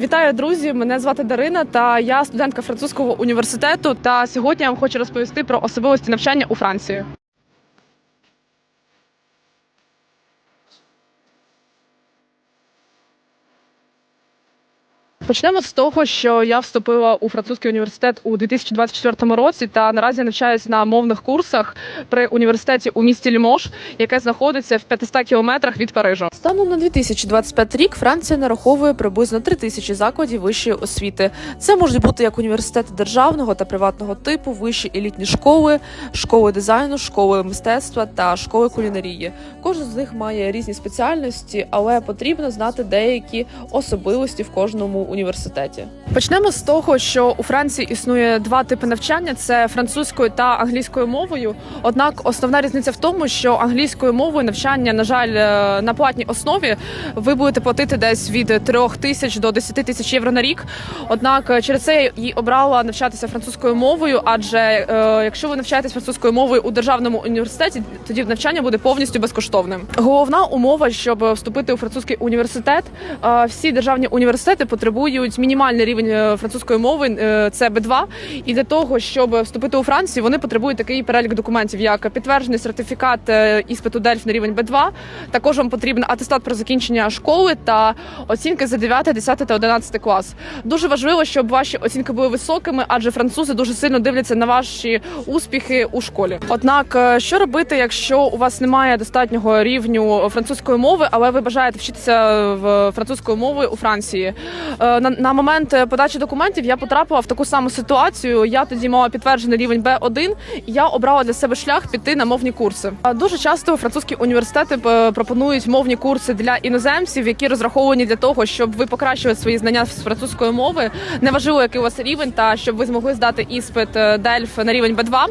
Вітаю, друзі! Мене звати Дарина, та я студентка французького університету. Та сьогодні я вам хочу розповісти про особливості навчання у Франції. Почнемо з того, що я вступила у французький університет у 2024 році, та наразі навчаюсь на мовних курсах при університеті у місті Лімош, яке знаходиться в 500 кілометрах від Парижа. Станом на 2025 рік Франція нараховує приблизно 3 тисячі закладів вищої освіти. Це можуть бути як університети державного та приватного типу, вищі елітні школи, школи дизайну, школи мистецтва та школи кулінарії. Кожен з них має різні спеціальності, але потрібно знати деякі особливості в кожному університеті. Почнемо з того, що у Франції існує два типи навчання: це французькою та англійською мовою. Однак основна різниця в тому, що англійською мовою навчання, на жаль, е, на платній основі ви будете платити десь від 3 тисяч до 10 тисяч євро на рік. Однак е, через це я і обрала навчатися французькою мовою, адже е, якщо ви навчаєтесь французькою мовою у державному університеті, тоді навчання буде повністю безкоштовним. Головна умова, щоб вступити у французький університет, е, всі державні університети потребують мінімальний рівень е, французької мови, е, це Б2. І для того, щоб вступити у Францію, вони потребують такий перелік документів, як підтверджений сертифікат е, іспиту DELF на рівень Б2. Також вам потрібен атестат про закінчення школи та оцінки за 9, 10 та 11 клас. Дуже важливо, щоб ваші оцінки були високими, адже французи дуже сильно дивляться на ваші успіхи у школі. Однак, що робити, якщо у вас немає достатнього рівню французької мови, але ви бажаєте вчитися в французькою мовою у Франції? Е, На, на момент подачі документів я потрапила в таку саму ситуацію. Я тоді мала підтверджений рівень Б1, і я обрала для себе шлях піти на мовні курси. Дуже часто французькі університети е, пропонують мовні курси для іноземців, які розраховані для того, щоб ви покращили свої знання з французької мови. Неважливо, який у вас рівень, та щоб ви змогли здати іспит е, DELF на рівень Б2.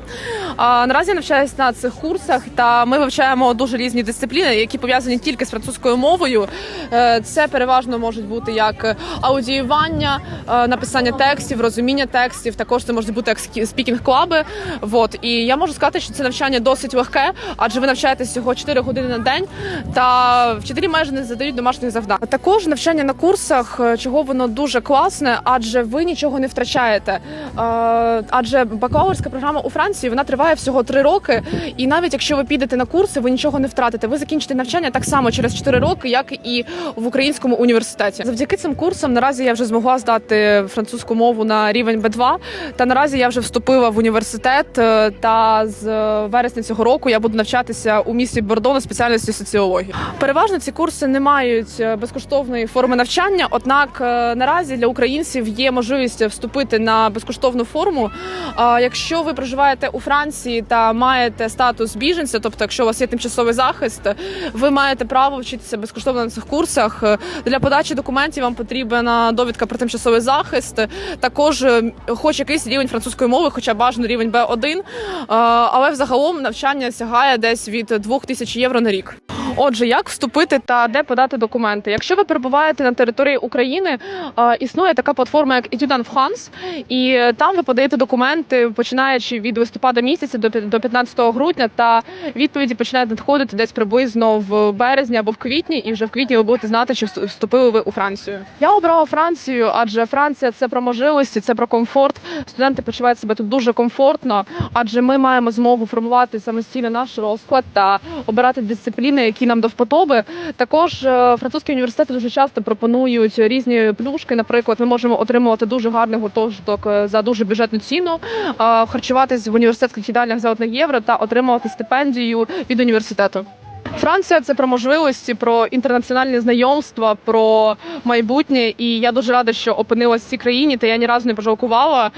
Наразі я навчаюсь на цих курсах, та ми вивчаємо дуже різні дисципліни, які пов'язані тільки з французькою мовою. Е, Це переважно можуть бути як аудіювання, е, написання текстів, розуміння текстів. Також це можуть бути як спікінг клаби. Вот і я можу сказати, що це навчання досить легке, адже ви навчаєтесь всього 4 години на день, та вчителі майже не задають домашніх завдань. Також навчання на курсах, е, чого воно дуже класне, адже ви нічого не втрачаєте. Адже бакалаврська програма у Франції вона триває всього 3 роки, і навіть якщо ви підете на курси, ви нічого не втратите. Ви закінчите навчання так само через 4 роки, як і в українському університеті. Завдяки цим курсам наразі я вже змогла здати французьку мову на рівень Б2, та наразі я вже вступила в університет. е, Та з е, вересня цього року я буду навчатися у місті Бордо на спеціальності соціології. Переважно ці курси не мають е, безкоштовної форми навчання. Однак наразі для українців є можливість вступити на безкоштовну форму. Якщо ви проживаєте у Франції та маєте статус біженця, тобто якщо у вас є тимчасовий захист, ви маєте право вчитися безкоштовно на цих курсах. Для подачі документів вам потрібна довідка про тимчасовий захист. Також е, хоч якийсь рівень французької мови, хоча бажано рівень Б1. Е, Але взагалом навчання сягає десь від 2000 євро на рік. Отже, як вступити та де подати документи? Якщо ви перебуваєте на території України, існує така платформа, як Etudiant France, і там ви подаєте документи, починаючи від листопада місяця до 15 грудня, та відповіді починають надходити десь приблизно в березні або в квітні, і вже в квітні ви будете знати, чи вступили ви у Францію. Я обрала Францію, адже Франція це про можливості, це про комфорт. Студенти почувають себе тут дуже комфортно, адже ми маємо змогу формувати самостійно наш розклад та обирати дисципліни, які нам до вподоби. Також е, французькі університети дуже часто пропонують різні плюшки. Наприклад, ми можемо отримувати дуже гарний гуртожиток е, за дуже бюджетну ціну, харчуватись в університетських їдальнях за 1 євро та отримувати стипендію від університету. Франція це про можливості, про інтернаціональні знайомства, про майбутнє. І я дуже рада, що опинилась в цій країні, та я ні разу не пожалкувала.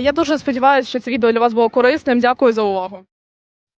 Я дуже сподіваюся, що це відео для вас було корисним. Дякую за увагу.